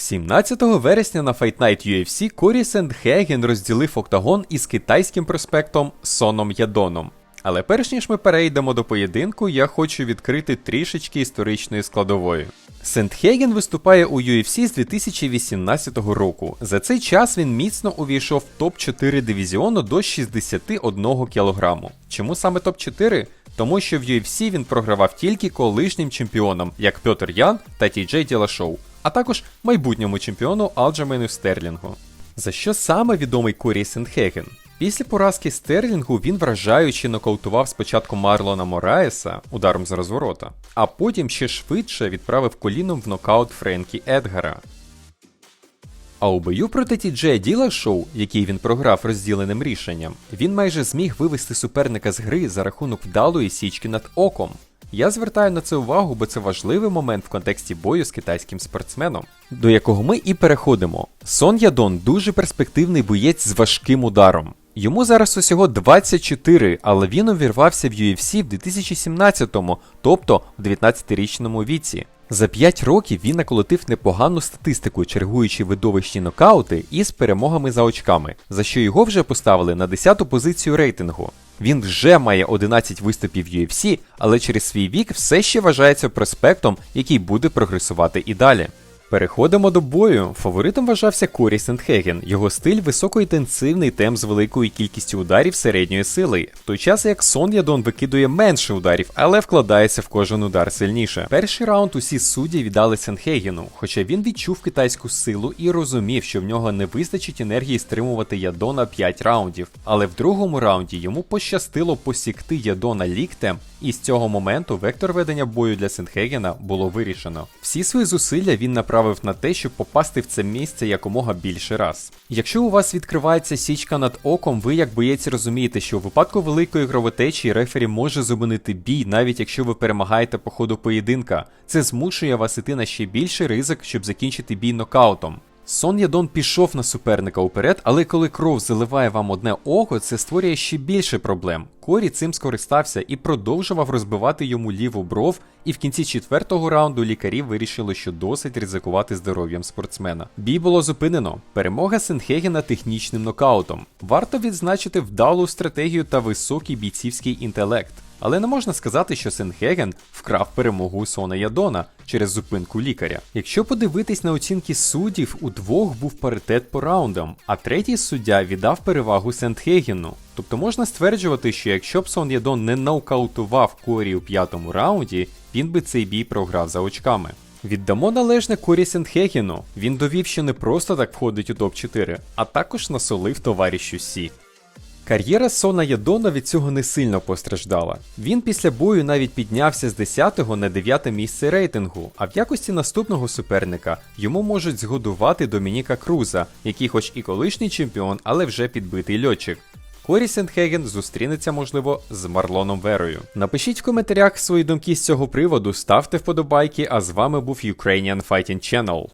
17 вересня на Fight Night UFC Корі Сендхеген розділив октагон із китайським проспектом Соном Ядоном. Але перш ніж ми перейдемо до поєдинку, я хочу відкрити трішечки історичної складової. Сентхеген виступає у UFC з 2018 року. За цей час він міцно увійшов в топ-4 дивізіону до 61 кг. Чому саме топ-4? Тому що в UFC він програвав тільки колишнім чемпіонам, як Пьотр Ян та Тій Джей Ділашоу, а також майбутньому чемпіону Алджамену Стерлінгу. За що саме відомий Корі Сентхеген? Після поразки Стерлінгу він вражаючи нокаутував спочатку Марлона Мораеса ударом з розворота, а потім ще швидше відправив коліном в нокаут Френкі Едгара. А у бою проти Тіджея Діла Шоу, який він програв розділеним рішенням, він майже зміг вивести суперника з гри за рахунок вдалої січки над оком. Я звертаю на це увагу, бо це важливий момент в контексті бою з китайським спортсменом, до якого ми і переходимо. Сон Ядон дуже перспективний боєць з важким ударом. Йому зараз усього 24, але він увірвався в UFC в 2017-му, тобто в 19-річному віці. За 5 років він наколотив непогану статистику, чергуючи видовищні нокаути із перемогами за очками, за що його вже поставили на 10-ту позицію рейтингу. Він вже має 11 виступів UFC, але через свій вік все ще вважається проспектом, який буде прогресувати і далі. Переходимо до бою. Фаворитом вважався Корі Сентхеген. Його стиль високоінтенсивний темп з великою кількістю ударів середньої сили, в той час як Сон Ядон викидує менше ударів, але вкладається в кожен удар сильніше. Перший раунд усі судді віддали Сенхегену, хоча він відчув китайську силу і розумів, що в нього не вистачить енергії стримувати Ядона 5 раундів. Але в другому раунді йому пощастило посікти Ядона ліктем, і з цього моменту вектор ведення бою для Сенхегена було вирішено. Всі свої зусилля він направив на те, щоб попасти в це місце якомога більше раз. Якщо у вас відкривається січка над оком, ви як боєць розумієте, що у випадку великої кровотечі рефері може зупинити бій, навіть якщо ви перемагаєте по ходу поєдинка. Це змушує вас іти на ще більший ризик, щоб закінчити бій нокаутом. Сон Ядон пішов на суперника уперед, але коли кров заливає вам одне око, це створює ще більше проблем. Корі цим скористався і продовжував розбивати йому ліву бров, і в кінці четвертого раунду лікарі вирішили, що досить ризикувати здоров'ям спортсмена. Бій було зупинено. Перемога Сенхегена технічним нокаутом. Варто відзначити вдалу стратегію та високий бійцівський інтелект. Але не можна сказати, що Сенхеген вкрав перемогу у Сона Ядона через зупинку лікаря. Якщо подивитись на оцінки суддів, у двох був паритет по раундам, а третій суддя віддав перевагу Сентхегену. Тобто можна стверджувати, що якщо б Сон Ядон не нокаутував Корі у п'ятому раунді, він би цей бій програв за очками. Віддамо належне Корі Сентхегену. Він довів, що не просто так входить у топ-4, а також насолив товаришу Сі. Кар'єра Сона Ядона від цього не сильно постраждала. Він після бою навіть піднявся з 10-го на 9 місце рейтингу, а в якості наступного суперника йому можуть згодувати Домініка Круза, який хоч і колишній чемпіон, але вже підбитий льотчик. Корі Сентхеген зустрінеться, можливо, з Марлоном Верою. Напишіть в коментарях свої думки з цього приводу, ставте вподобайки, а з вами був Ukrainian Fighting Channel.